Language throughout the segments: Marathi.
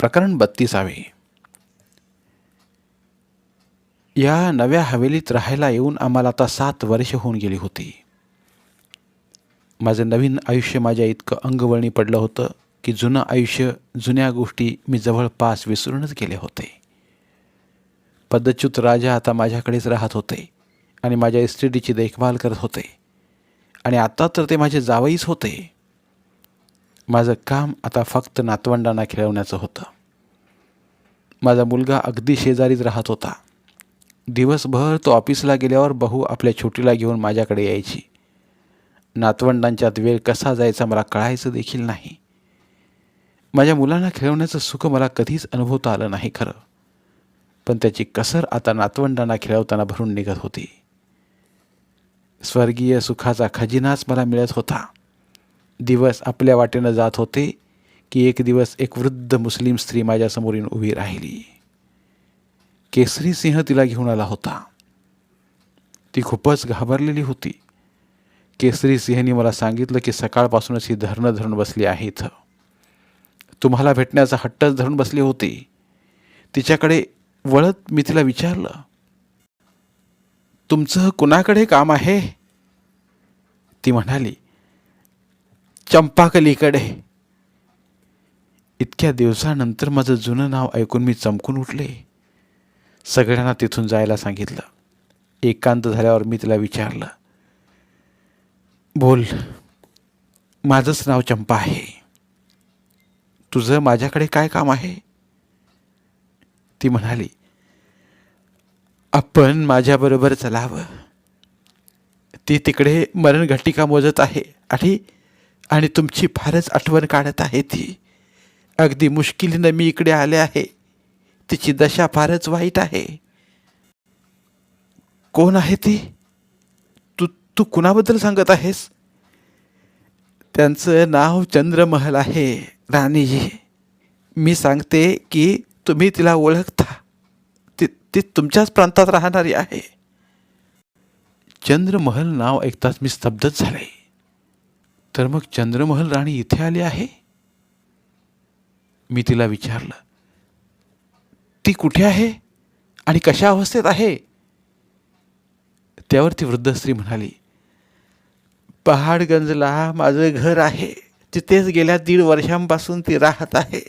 प्रकरण बत्तीसावे. या नव्या हवेलीत राहायला येऊन आम्हाला आता सात वर्ष होऊन गेली होती. माझं नवीन आयुष्य माझ्या इतकं अंगवळणी पडलं होतं की जुनं आयुष्य जुन्या गोष्टी मी जवळपास विसरूनच गेले होते. पद्धच्युत राजा आता माझ्याकडेच राहत होते आणि माझ्या इस्टेटीची देखभाल करत होते. आणि आता तर ते माझे जावईच होते. माझं काम आता फक्त नातवंडांना खेळवण्याचं होतं. माझा मुलगा अगदी शेजारीच राहत होता. दिवसभर तो ऑफिसला गेल्यावर बहू आपल्या छोटीला घेऊन माझ्याकडे यायची. नातवंडांच्यात वेळ कसा जायचा मला कळायचं देखील नाही. माझ्या मुलांना खेळवण्याचं सुख मला कधीच अनुभवता आलं नाही खरं. पण त्याची कसर आता नातवंडांना खेळवताना भरून निघत होती. स्वर्गीय सुखाचा खजिनाच मला मिळत होता. दिवस आपल्या वाटेनं जात होते की एक दिवस एक वृद्ध मुस्लिम स्त्री माझ्यासमोर येऊन उभी राहिली. केसरी सिंह तिला घेऊन आला होता. ती खूपच घाबरलेली होती. केसरी सिंहनी मला सांगितलं की सकाळपासूनच ही धरणं धरून बसली आहे इथं तुम्हाला भेटण्याचा हट्टच धरून बसली होती. तिच्याकडे वळत मी तिला विचारलं तुमचं कुणाकडे काम आहे? ती म्हणाली चंपाकलीकडे. इतक्या दिवसानंतर माझं जुनं नाव ऐकून मी चमकून उठले. सगळ्यांना तिथून जायला सांगितलं. एकांत झाल्यावर मी तिला विचारलं बोल माझंच नाव चंपा आहे. तुझं माझ्याकडे काय काम आहे? ती म्हणाली आपण माझ्याबरोबर चलावं. ती तिकडे मरणघटिका मोजत आहे आणि आणि तुमची फारच आठवण काढत आहे ती. अगदी मुश्किलीनं मी इकडे आले आहे. तिची दशा फारच वाईट आहे. कोण आहे ती? तू तू कुणाबद्दल सांगत आहेस? त्यांचं नाव चंद्रमहल आहे राणीजी मी सांगते की तुम्ही तिला ओळखता. ती ती तुमच्याच प्रांतात राहणारी आहे. चंद्रमहल नाव ऐकताच मी स्तब्धच झाले. तर मग चंद्रमहल राणी इथे आली आहे? मी तिला विचारलं ती कुठे आहे आणि कशा अवस्थेत आहे? त्यावर ती वृद्ध स्त्री म्हणाली पहाडगंजला माझं घर आहे तिथेच गेल्या दीड वर्षांपासून ती राहत आहे.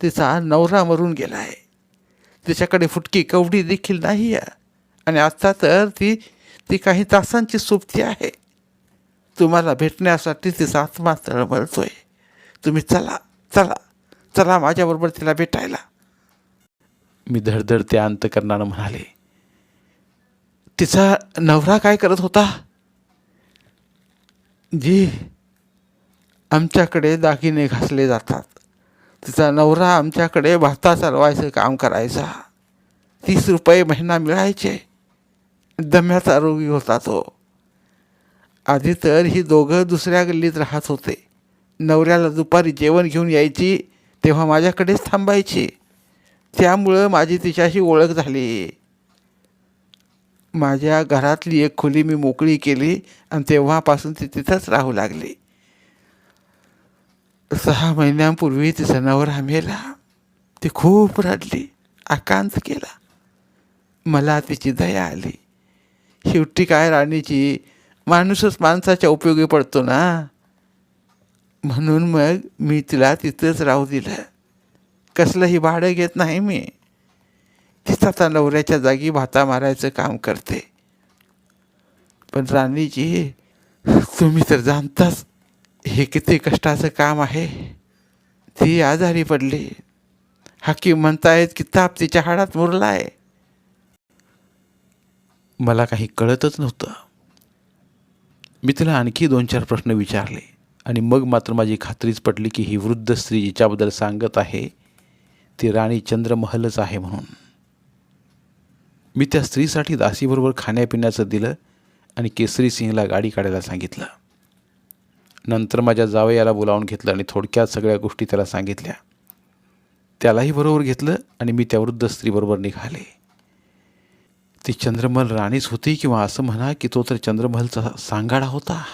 तिचा नवरा मरून गेला आहे तिच्याकडे फुटकी कवडी देखील नाही आहे आणि आत्ता तर ती ती काही तासांची सुप्ती आहे. तुम्हाला भेटण्यासाठी तिचा आत्मा तळमळतोय तुम्ही चला चला चला माझ्याबरोबर तिला भेटायला. मी धडधड त्या अंत करणारं म्हणाले तिचा नवरा काय करत होता? जी आमच्याकडे दागिने घासले जातात. तिचा नवरा आमच्याकडे भाता चालवायचं काम करायचा. तीस रुपये महिना मिळायचे. दम्याचा रोगी होता तो. आधी तर ही दोघं दुसऱ्या गल्लीत राहत होते. नवऱ्याला दुपारी जेवण घेऊन यायची तेव्हा माझ्याकडेच थांबायची. त्यामुळं माझी तिच्याशी ओळख झाली. माझ्या घरातली एक खोली मी मोकळी केली आणि तेव्हापासून ती तिथंच राहू लागली. सहा महिन्यांपूर्वी तिचा नवरा मेला. ती खूप रडली आकांत केला. मला तिची दया आली. शेवटी काय राणीची माणूसच माणसाच्या उपयोगी पडतो ना. म्हणून मग मी तिला तिथंच राहू दिलं. कसलंही भाडं घेत नाही मी. तीच आता नवऱ्याच्या जागी भाता मारायचं काम करते. पण राणीजी तुम्ही तर जाणताच हे किती कष्टाचं काम आहे. ती आजारी पडली. हाकीम म्हणतायत की ताप तिच्या हाडात मुरला आहे मला काही कळतच नव्हतं. मी तिला आणखी दोन चार प्रश्न विचारले आणि मग मात्र माझी खात्रीच पटली की ही वृद्ध स्त्री जिच्याबद्दल सांगत आहे ती राणी चंद्रमहलच आहे म्हणून. मी त्या स्त्रीसाठी दासीबरोबर खाण्यापिण्याचं दिलं आणि केसरी सिंहला गाडी काढायला सांगितलं. नंतर माझ्या जावयाला बोलावून घेतलं आणि थोडक्यात सगळ्या गोष्टी त्याला सांगितल्या. त्यालाही बरोबर घेतलं आणि मी त्या वृद्ध स्त्रीबरोबर निघाले. ती चंद्रमल राणीच होती किंवा असं म्हणा की तो तर चंद्रमलचा सांगाडा होता.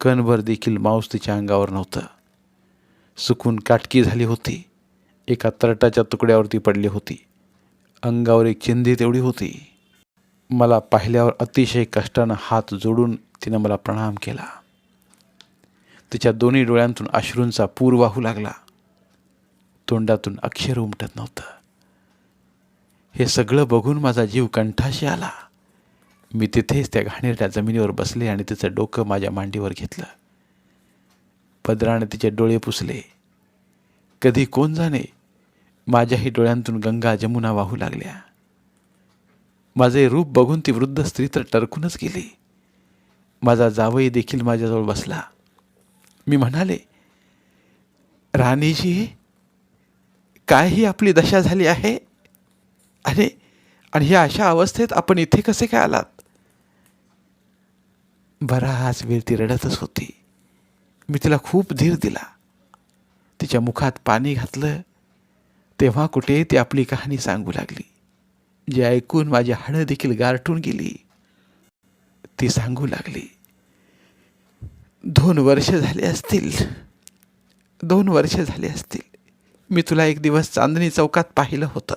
कणभर देखील मांस तिच्या अंगावर नव्हतं. सुकून काटकी झाली होती. एका तरटाच्या तुकड्यावरती पडली होती. अंगावर एक चिंधी तेवढी होती. मला पाहिल्यावर अतिशय कष्टानं हात जोडून तिनं मला प्रणाम केला. तिच्या दोन्ही डोळ्यांतून अश्रूंचा पूर वाहू लागला. तोंडातून अक्षर उमटत नव्हतं. हे सगळं बघून माझा जीव कंठाशी आला. मी तिथेच त्या घाणेरड्या जमिनीवर बसले आणि तिचं डोकं माझ्या मांडीवर घेतलं. पदराने तिचे डोळे पुसले. कधी कोण जाणे माझ्याही डोळ्यांतून गंगा जमुना वाहू लागल्या. माझे रूप बघून ती वृद्ध स्त्री तर टरकूनच गेली. माझा जावई देखील माझ्याजवळ बसला. मी म्हणाले राणीजी काय ही आपली दशा झाली आहे? अरे आणि ह्या अशा अवस्थेत आपण इथे कसे काय आलात? बराच वेळ ती रडतच होती. मी तिला खूप धीर दिला. तिच्या मुखात पाणी घातलं. तेव्हा कुठे ती आपली कहाणी सांगू लागली. जे ऐकून माझी हाडं देखील गारठून गेली ती सांगू लागली. दोन वर्ष झाले असतील. दोन वर्ष झाले असतील. मी तुला एक दिवस चांदणी चौकात पाहिलं होतं.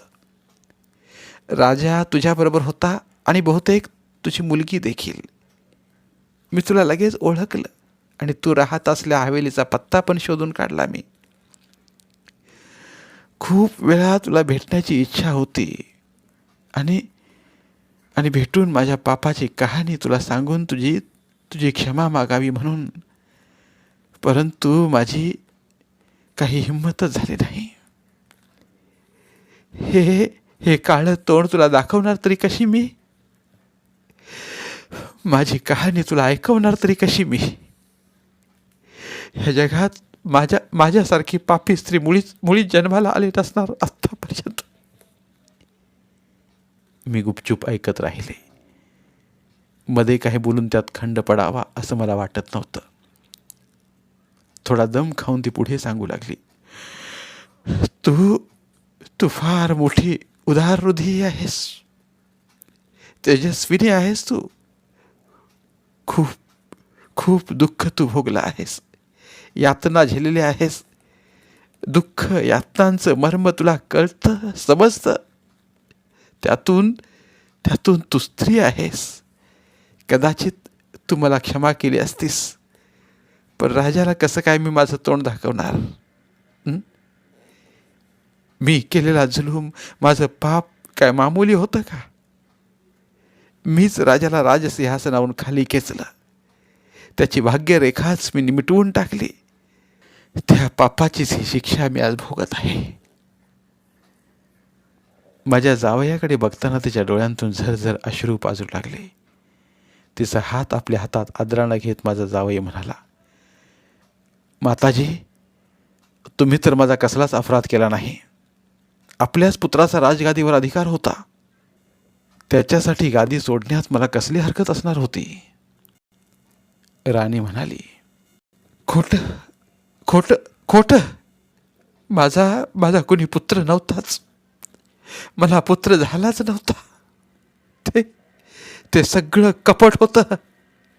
राजा तुझ्याबरोबर होता आणि बहुतेक तुझी मुलगी देखील. मी तुला लगेच ओळखलं आणि तू राहत असल्या हवेलीचा पत्ता पण शोधून काढला मी. खूप वेळा तुला भेटण्याची इच्छा होती आणि आणि भेटून माझ्या पापाची कहाणी तुला सांगून तुझी तुझी क्षमा मागावी म्हणून. परंतु माझी काही हिंमतच झाली नाही. हे हे काळं तोंड तुला दाखवणार तरी कशी मी? माझी कहाणी तुला ऐकवणार तरी कशी मी? ह्या जगात माझ्या माझ्यासारखी पापी स्त्री मुळीच मुळीच जन्माला आले नसणार आत्तापर्यंत. मी गुपचूप ऐकत राहिले. मध्ये काही बोलून त्यात खंड पडावा असं मला वाटत नव्हतं. थोडा दम खाऊन ती पुढे सांगू लागली. तू तू फार मोठी उदार हृदयी आहेस. तेजस्विनी आहेस तू. खूप खूप दुःख तू भोगला आहेस. यातना झेलेल्या आहेस. दुःख यातनांचं मर्म तुला कळतं समजतं. त्यातून त्यातून तू स्त्री आहेस. कदाचित तू मला क्षमा केली असतीस. पण राजाला कसं काय मी माझं तोंड दाखवणार? मी केलेला जुलूम माझं पाप काय मामूली होतं का? मीच राजाला राजसिंहासनावरून खाली खेचलं. त्याची भाग्यरेखाच मी मिटवून टाकली. त्या पापाचीच ही शिक्षा मी आज भोगत आहे. माझ्या जावयाकडे बघताना तिच्या डोळ्यांतून झरझर अश्रू पाजू लागले. तिचा हात आपल्या हातात आदरानं घेत माझा जावई म्हणाला माताजी तुम्ही तर माझा कसलाच अपराध केला नाही. आपल्याच पुत्राचा राजगादीवर अधिकार होता. त्याच्यासाठी गादी सोडण्यात मला कसली हरकत असणार होती? राणी म्हणाली खोट खोट खोट. माझा माझा कोणी पुत्र नव्हताच. मला पुत्र झालाच नव्हता. ते ते सगळं कपट होतं.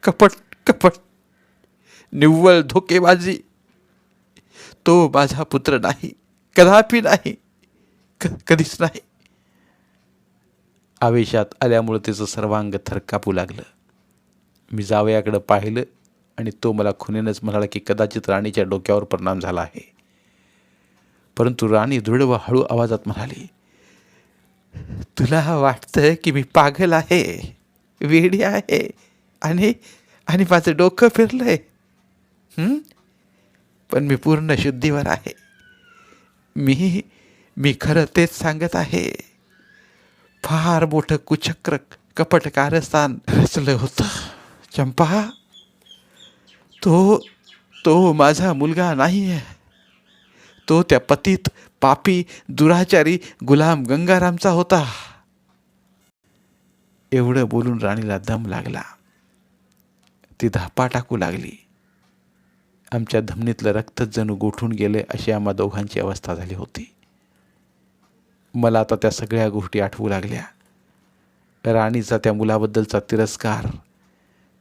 कपट कपट. निव्वळ धोकेबाजी. तो माझा पुत्र नाही कदापि नाही. कधीच नाही. आवेशात आल्यामुळं तिचं सर्वांग थरकापू लागलं. मी जावयाकडं पाहिलं आणि तो मला खुनेनंच म्हणाला की कदाचित राणीच्या डोक्यावर परिणाम झाला आहे. परंतु राणी दृढ व हळू आवाजात म्हणाली तुला वाटतं की मी पागल आहे वेडी आहे आणि आणि माझं डोकं फिरलंय. पण मी पूर्ण शुद्धीवर आहे. मी मी खरं तेच सांगत आहे. फार मोठं कुचक्र कपट कारस्थान रचलं होतं. चंपा तो तो माझा मुलगा नाही आहे तो त्या पतीत पापी दुराचारी गुलाम गंगारामचा होता. एवढं बोलून राणीला दम लागला. ती धापा टाकू लागली. आमच्या धमनीतलं रक्तच जणू गोठून गेले अशी आम्हा दोघांची अवस्था झाली होती. मला आता त्या सगळ्या गोष्टी आठवू लागल्या. राणीचा त्या मुलाबद्दलचा तिरस्कार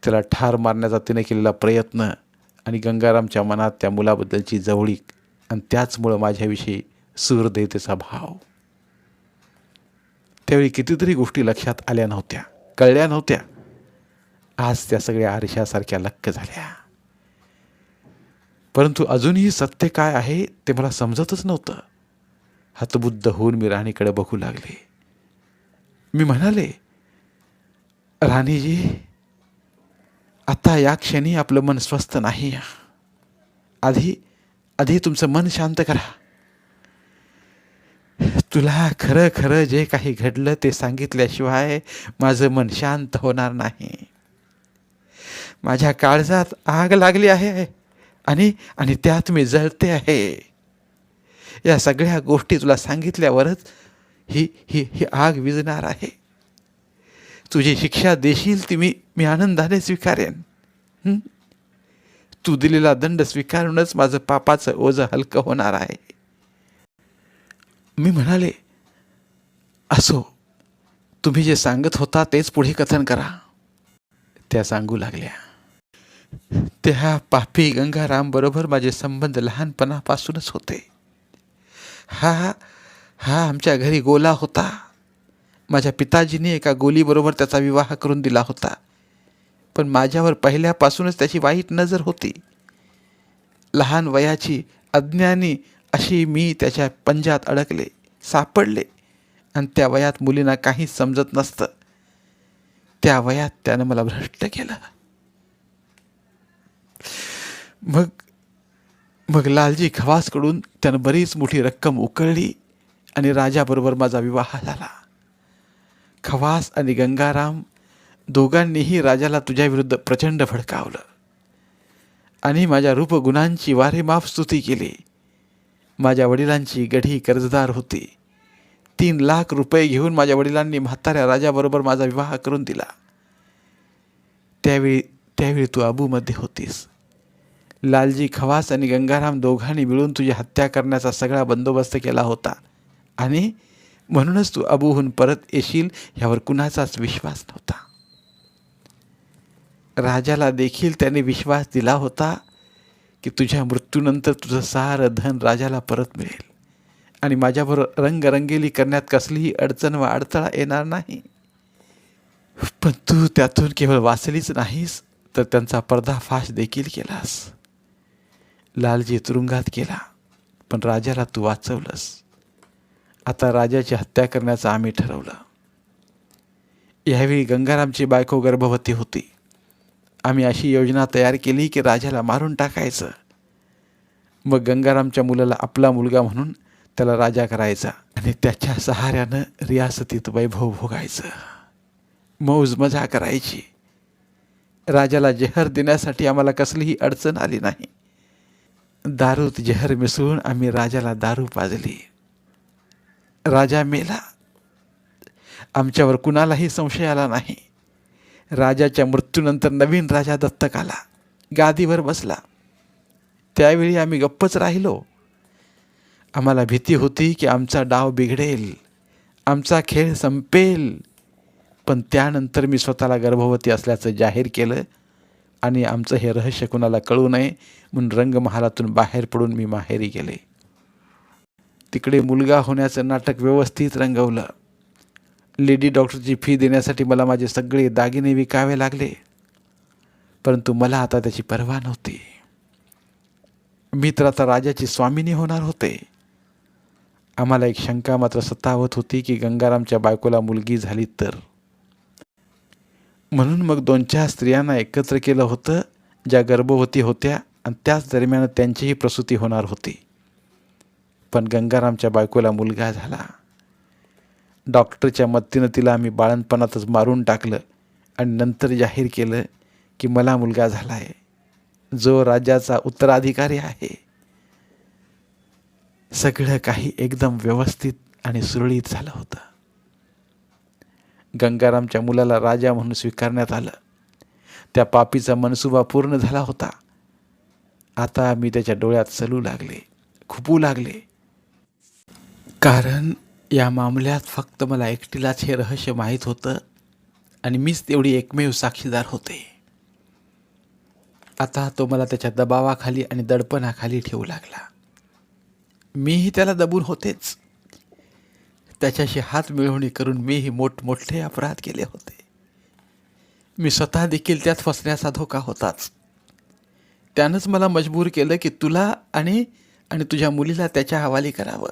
त्याला ठार मारण्याचा तिने केलेला प्रयत्न आणि गंगारामच्या मनात त्या मुलाबद्दलची जवळीक आणि त्याचमुळं माझ्याविषयी सुहृदयतेचा भाव. त्यावेळी कितीतरी गोष्टी लक्षात आल्या नव्हत्या कळल्या नव्हत्या. आज त्या सगळ्या आरशासारख्या लक्क झाल्या. परंतु अजूनही सत्य काय आहे ते मला समजतच नव्हतं. हतबुद्ध होऊन मी राणीकडे बघू लागले. मी म्हणाले राणीजी आता या क्षणी आपलं मन स्वस्थ नाही आधी आधी तुमचं मन शांत करा. तुला खरं खरं जे काही घडलं ते सांगितल्याशिवाय माझं मन शांत होणार नाही. माझ्या काळजात आग लागली आहे आणि आणि त्यात मी जळते आहे. या सगळ्या गोष्टी तुला सांगितल्यावरच ही ही ही आग विजणार आहे. तुझी शिक्षा देशील ती मी मी आनंदाने स्वीकारेन. तू दिलेला दंड स्वीकारूनच माझं पापाचं ओझं हलकं होणार आहे. मी म्हणाले असो तुम्ही जे सांगत होता तेच पुढे कथन करा. त्या सांगू लागल्या त्या पापी गंगारामबरोबर माझे संबंध लहानपणापासूनच होते. हा हा आमच्या घरी गोला होता. माझ्या पिताजीने एका गोलीबरोबर त्याचा विवाह करून दिला होता. पण माझ्यावर पहिल्यापासूनच त्याची वाईट नजर होती. लहान वयाची अज्ञानी अशी मी त्याच्या पंजात अडकले सापडले आणि त्या वयात मुलींना काहीच समजत नसतं. त्या वयात त्यानं मला भ्रष्ट केलं. मग मग लालजी खवासकडून त्यानं बरीच मोठी रक्कम उकळली आणि राजाबरोबर माझा विवाह झाला. खवास आणि गंगाराम दोघांनीही राजाला तुझ्याविरुद्ध प्रचंड भडकावलं. आणि माझ्या रूपगुणांची वारेमाफ स्तुती केली. माझ्या वडिलांची गढी कर्जदार होती. तीन लाख रुपये घेऊन माझ्या वडिलांनी म्हाताऱ्या राजाबरोबर माझा विवाह करून दिला. त्यावेळी त्यावेळी तू अबूमध्ये होतीस. लालजी खवास आणि गंगाराम दोघांनी मिळून तुझी हत्या करण्याचा सगळा बंदोबस्त केला होता. आणि म्हणूनच तू अबूहून परत येशील ह्यावर कुणाचाच विश्वास नव्हता. राजाला देखील त्याने विश्वास दिला होता की तुझ्या मृत्यूनंतर तुझं सारं धन राजाला परत मिळेल. आणि माझ्याबरोबर रंगरंगेली करण्यात कसलीही अडचण व अडथळा येणार नाही. पण तू त्यातून केवळ वाचलीच नाहीस तर त्यांचा पर्दाफाश देखील केलास. लालजी तुरुंगात गेला. पण राजाला तू वाचवलंस. आता राजाची हत्या करण्याचं आम्ही ठरवलं. यावेळी गंगारामची बायको गर्भवती होती. आम्ही अशी योजना तयार केली की राजाला मारून टाकायचं. मग गंगारामच्या मुलाला आपला मुलगा म्हणून त्याला राजा करायचा आणि त्याच्या सहाऱ्यानं रियासतीत वैभव भोगायचं. मौज मजा करायची. राजाला जहर देण्यासाठी आम्हाला कसलीही अडचण आली नाही. दारूत जहर मिसळून आम्ही राजाला दारू पाजली. राजा मेला. आमच्यावर कुणालाही संशय आला नाही. राजाच्या मृत्यूनंतर नवीन राजा दत्तक आला. गादीवर बसला. त्यावेळी आम्ही गप्पच राहिलो. आम्हाला भीती होती की आमचा डाव बिघडेल. आमचा खेळ संपेल. पण त्यानंतर मी स्वतःला गर्भवती असल्याचं जाहीर केलं. आणि आमचं हे रहस्य कुणाला कळू नये म्हणून रंगमहालातून बाहेर पडून मी माहेरी गेले. तिकडे मुलगा होण्याचं नाटक व्यवस्थित रंगवलं. लेडी डॉक्टरची फी देण्यासाठी मला माझे सगळे दागिने विकावे लागले. परंतु मला आता त्याची पर्वा नव्हती. मी तर आता राजाची स्वामिनी होणार होते. आम्हाला एक शंका मात्र सतावत होती की गंगारामच्या बायकोला मुलगी झाली तर? म्हणून मग दोन चार स्त्रियांना एकत्र केलं होतं ज्या गर्भवती होत्या आणि त्याच दरम्यान त्यांचीही प्रसूती होणार होती. पण गंगारामच्या बायकोला मुलगा झाला. डॉक्टरच्या मदतीनं तिला आम्ही बाळणपणातच मारून टाकलं आणि नंतर जाहीर केलं की मला मुलगा झाला आहे जो राज्याचा उत्तराधिकारी आहे. सगळं काही एकदम व्यवस्थित आणि सुरळीत झालं होतं. गंगारामच्या मुलाला राजा म्हणून स्वीकारण्यात आलं. त्या पापीचा मनसुबा पूर्ण झाला होता. आता मी त्याच्या डोळ्यात चलू लागले खुपू लागले. कारण या मामल्यात फक्त मला एकटीलाच हे रहस्य माहीत होतं आणि मीच तेवढी एकमेव साक्षीदार होते. आता तो मला त्याच्या दबावाखाली आणि दडपणाखाली ठेवू लागला. मीही त्याला दबून होतेच. त्याच्याशी हात मिळवणी करून मीही मोठमोठे अपराध केले होते. मी स्वतः देखील त्यात फसण्याचा धोका होताच. त्यानंच मला मजबूर केलं की तुला आणि आणि तुझ्या मुलीला त्याच्या हवाली करावं.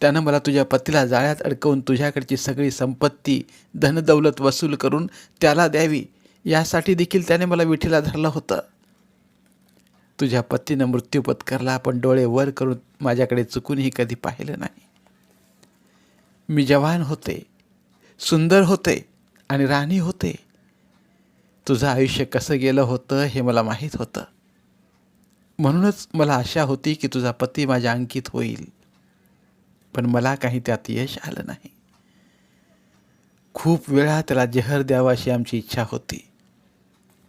त्यानं मला तुझ्या पतीला जाळ्यात अडकवून तुझ्याकडची सगळी संपत्ती धनदौलत वसूल करून त्याला द्यावी यासाठी देखील त्याने मला विठीला धरलं होतं. तुझ्या पतीनं मृत्यू पत्करला पण डोळे वर करून माझ्याकडे चुकूनही कधी पाहिलं नाही. मी जवान होते सुंदर होते आणि राणी होते. तुझं आयुष्य कसं गेलं होतं हे मला माहीत होतं. म्हणूनच मला आशा होती की तुझा पती माझ्या अंकित होईल. पण मला काही त्यात यश आलं नाही. खूप वेळा त्याला जहर द्यावा अशी आमची इच्छा होती.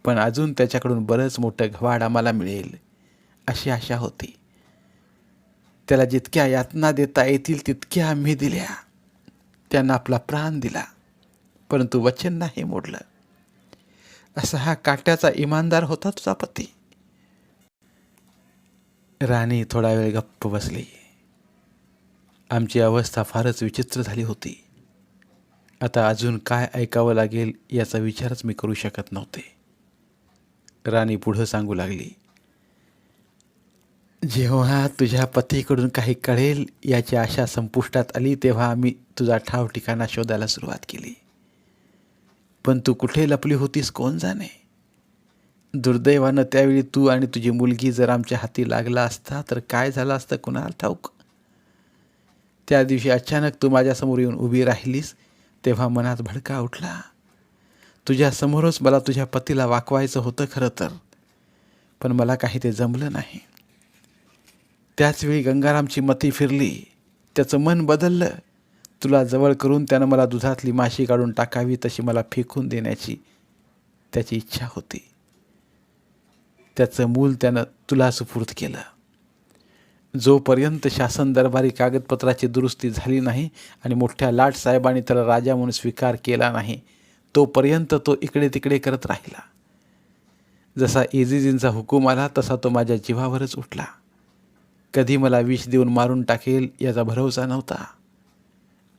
पण अजून त्याच्याकडून बरंच मोठं घवाड आम्हाला मिळेल अशी आशा होती. त्याला जितक्या यातना देता येतील तितक्या आम्ही दिल्या. त्यानं आपला प्राण दिला परंतु वचन नाही मोडलं. असा हा काट्याचा इमानदार होता तुझा पती. राणी थोडा वेळ गप्प बसली. आमची अवस्था फारच विचित्र झाली होती. आता अजून काय ऐकावं लागेल याचा विचारच मी करू शकत नव्हते. राणी पुढं सांगू लागली. जेव्हा तुझ्या पतीकडून काही कळेल याची आशा संपुष्टात आली तेव्हा आम्ही तुझा ठाव ठिकाणा शोधायला सुरुवात केली. पण तू कुठे लपली होतीस कोण जाणे? दुर्दैवानं त्यावेळी तू आणि तुझी मुलगी जर आमच्या हाती लागला असता तर काय झालं असतं कुणाला ठाऊक? त्या दिवशी अचानक तू माझ्यासमोर येऊन उभी राहिलीस तेव्हा मनात भडका उठला. तुझ्यासमोरच मला तुझ्या पतीला वाकवायचं होतं खरं तर पण मला काही ते जमलं नाही. त्याचवेळी गंगारामची मती फिरली. त्याचं मन बदललं. तुला जवळ करून त्यानं मला दुधातली माशी काढून टाकावी तशी मला फेकून देण्याची त्याची इच्छा होती. त्याचं मूल त्यानं तुला सुपूर्द केलं. जोपर्यंत शासन दरबारी कागदपत्राची दुरुस्ती झाली नाही आणि मोठ्या लाटसाहेबांनी त्याला राजा म्हणून स्वीकार केला नाही तोपर्यंत तो इकडे तिकडे करत राहिला. जसा इजिजींचा हुकूम आला तसा तो माझ्या जीवावरच उठला. कधी मला विष देऊन मारून टाकेल याचा भरोसा नव्हता.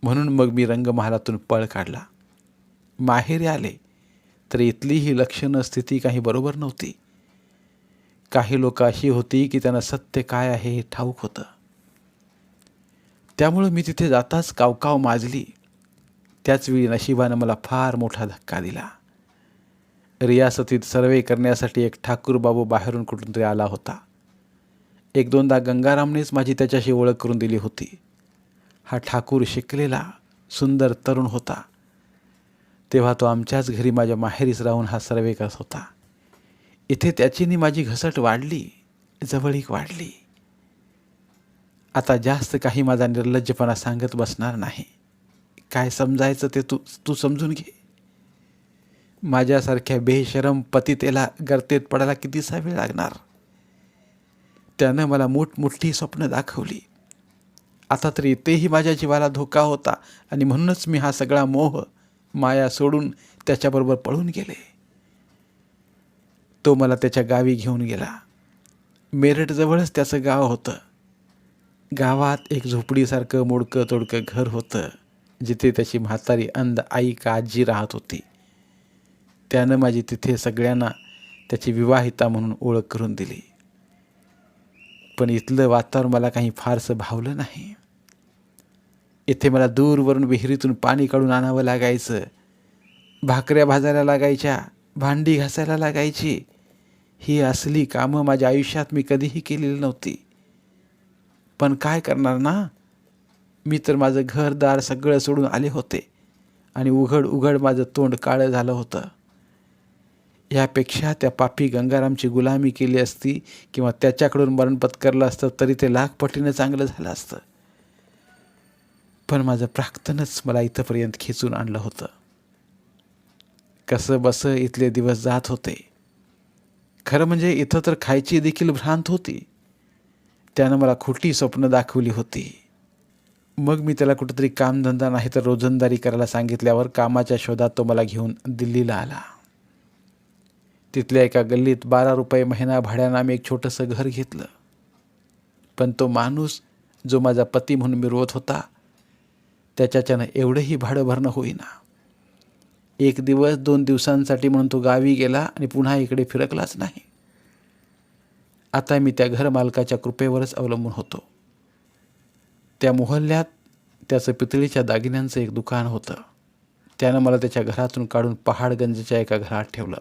म्हणून मग मी रंगमहालातून पळ काढला. माहेरी आले तर इथली ही लक्षणं स्थिती काही बरोबर नव्हती. काही लोक अशी होती की त्यांना सत्य काय आहे हे ठाऊक होतं. त्यामुळं मी तिथे जाताच कावकाव माजली. त्याचवेळी नशिबानं मला फार मोठा धक्का दिला. रियासतीत सर्वे करण्यासाठी एक ठाकूरबाबू बाहेरून कुठून तरी आला होता. एक दोनदा गंगारामनेच माझी त्याच्याशी ओळख करून दिली होती. हा ठाकूर शिकलेला सुंदर तरुण होता. तेव्हा तो आमच्याच घरी माझ्या माहेरीस राहून हा सर्वे करत होता. इथे त्याचीनी माझी घसट वाढली जवळीक वाढली. आता जास्त काही माझा निर्लज्जपणा सांगत बसणार नाही. काय समजायचं ते तू तू समजून घे. माझ्यासारख्या बेशरम पतितेला गर्तेत पडायला कितीसा वेळ लागणार? त्यानं मला मोठमोठी स्वप्न दाखवली. आता तरी तेही माझ्या जीवाला धोका होता आणि म्हणूनच मी हा सगळा मोह माया सोडून त्याच्याबरोबर पळून गेले. तो मला त्याच्या गावी घेऊन गेला. मेरठजवळच त्याचं गाव होतं. गावात एक झोपडीसारखं मोडकं तोडकं घर होतं जिथे त्याची म्हातारी अंध आई का आजी राहत होती. त्यानं माझी तिथे सगळ्यांना त्याची विवाहिता म्हणून ओळख करून दिली. पण इथलं वातावरण मला काही फारसं भावलं नाही. इथे मला दूरवरून विहिरीतून पाणी काढून आणावं लागायचं. भाकऱ्या भाजायला लागायच्या भांडी घासायला लागायची. ही असली कामं माझ्या आयुष्यात मी कधीही केलेली नव्हती. पण काय करणार ना? मी तर माझं घरदार सगळं सोडून आले होते आणि उघड उघड माझं तोंड काळं झालं होतं. यापेक्षा त्या पापी गंगारामची गुलामी केली असती किंवा त्याच्याकडून मरण पत्करलं असतं तरी ते लाख पटीनं चांगलं झालं असतं. पण माझं प्राक्तनच मला इथंपर्यंत खेचून आणलं होतं. कसं बसं इथले दिवस जात होते. खरं म्हणजे इथं तर खायची देखील भ्रांत होती. त्यानं मला खोटी स्वप्न दाखवली होती. मग मी त्याला कुठंतरी कामधंदा नाही तर रोजंदारी करायला सांगितल्यावर कामाच्या शोधात तो मला घेऊन दिल्लीला आला. तिथल्या एका गल्लीत बारा रुपये महिना भाड्यानं आम्ही एक छोटंसं घर घेतलं. पण तो माणूस जो माझा पती म्हणून मिरवत होता त्याच्याच्यानं एवढंही भाडं भरणं होईना. एक दिवस दोन दिवसांसाठी म्हणून तो गावी गेला आणि पुन्हा इकडे फिरकलाच नाही. आता मी त्या घरमालकाच्या कृपेवरच अवलंबून होतो. त्या मोहल्ल्यात त्याचं पितळीच्या दागिन्यांचं एक दुकान होतं. त्यानं मला त्याच्या घरातून काढून पहाडगंजच्या एका घरात ठेवलं.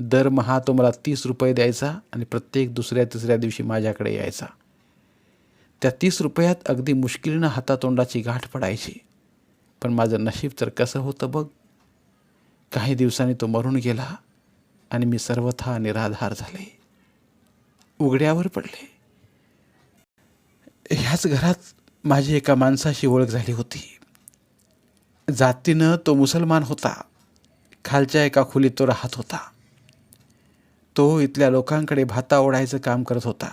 दरमहा तो मला तीस रुपये द्यायचा आणि प्रत्येक दुसऱ्या तिसऱ्या दिवशी माझ्याकडे यायचा. त्या तीस रुपयात अगदी मुश्किलीनं हातातोंडाची गाठ पडायची. पण माझं नशीब तर कसं होतं बघ? काही दिवसांनी तो मरून गेला आणि मी सर्वथा निराधार झाले. उघड्यावर पडले. ह्याच घरात माझी एका माणसाशी ओळख झाली होती. जातीनं तो मुसलमान होता. खालच्या एका खोलीत तो राहत होता. तो इथल्या लोकांकडे भाता ओढायचं काम करत होता.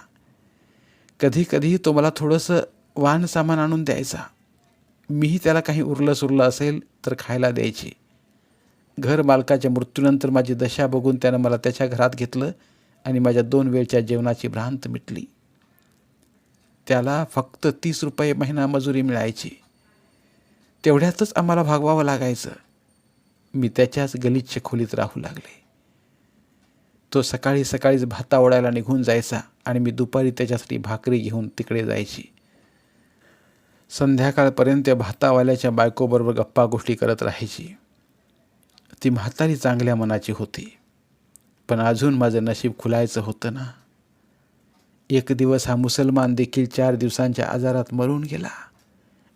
कधी कधी तो मला थोडंसं वाहन सामान आणून द्यायचा. मीही त्याला काही उरलं सुरलं असेल तर खायला द्यायची. घर मालकाच्या मृत्यूनंतर माझी दशा बघून त्यानं मला त्याच्या घरात घेतलं आणि माझ्या दोन वेळच्या जेवणाची भ्रांत मिटली. त्याला फक्त तीस रुपये महिना मजुरी मिळायची. तेवढ्यातच आम्हाला भागवावं लागायचं. मी त्याच्याच गलिच्छ खोलीत राहू लागले. तो सकाळी सकाळीच भाता ओढायला निघून जायचा आणि मी दुपारी त्याच्यासाठी भाकरी घेऊन तिकडे जायची. संध्याकाळपर्यंत भातावाल्याच्या बायकोबरोबर गप्पा गोष्टी करत राहायची. ती म्हातारी चांगल्या मनाची होती. पण अजून माझं नशीब खुलायचं होतं ना. एक दिवस हा मुसलमान देखील चार दिवसांच्या आजारात मरून गेला.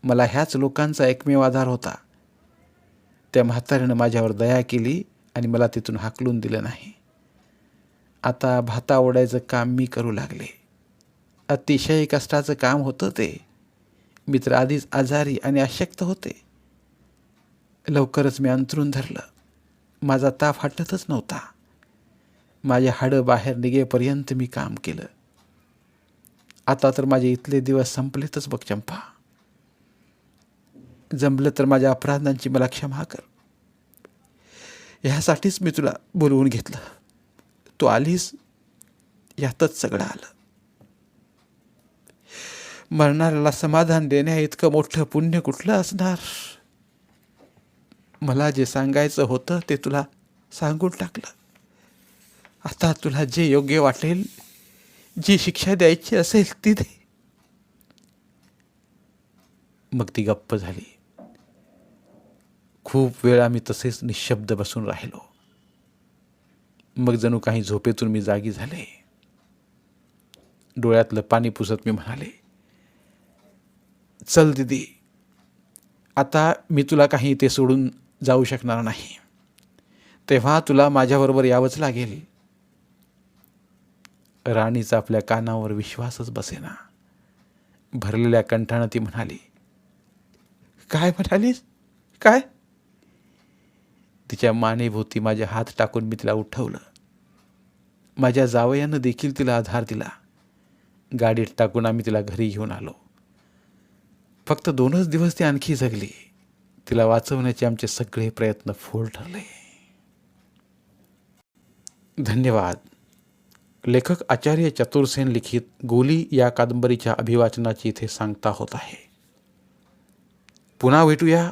मला ह्याच लोकांचा एकमेव आधार होता. त्या म्हातारीनं माझ्यावर दया केली आणि मला तिथून हाकलून दिलं नाही. आता भाता ओढायचं काम मी करू लागले. अतिशय कष्टाचं काम होतं ते. मी तर आधीच आजारी आणि अशक्त होते. लवकरच मी अंतरून धरलं. माझा ताप हटतच नव्हता. माझे हाडं बाहेर निघेपर्यंत मी काम केलं. आता तर माझे इथले दिवस संपलेतच बघ चंपा. जमलं तर माझ्या अपराधांची मला क्षमा कर. ह्यासाठीच मी तुला बोलवून घेतलं. तू आलीस यातच सगळं आलं. मरणाऱ्याला समाधान देण्या इतकं मोठं पुण्य कुठलं असणार? मला जे सांगायचं होतं ते तुला सांगून टाकलं. आता तुला जे योग्य वाटेल जी शिक्षा द्यायची असेल ती दे. मग ती गप्प झाली. खूप वेळ आम्ही तसेच निशब्द बसून राहिलो. मग जणू काही झोपेतून मी जागी झाले. डोळ्यातलं पाणी पुसत मी म्हणाले चल दिदी आता मी तुला काही ते सोडून जाऊ शकणार नाही. तेव्हा तुला माझ्याबरोबर यावंच लागेल. राणीचा आपल्या कानावर विश्वासच बसेना. भरलेल्या कंठानं ती म्हणाली काय म्हणालीस? काय? तिच्या मानेभोवती माझे हात टाकून मी तिला उठवलं. माझ्या जावयानं देखील तिला आधार दिला. गाडीत टाकून आम्ही तिला घरी घेऊन आलो. फक्त दोनच दिवस ती आणखी जगली. तिला वाचवण्याचे आमचे सगळे प्रयत्न फोल ठरले. धन्यवाद. लेखक आचार्य चतुर्सेन लिखित गोली या कादंबरीच्या अभिवाचनाची इथे सांगता होत आहे. पुन्हा भेटूया.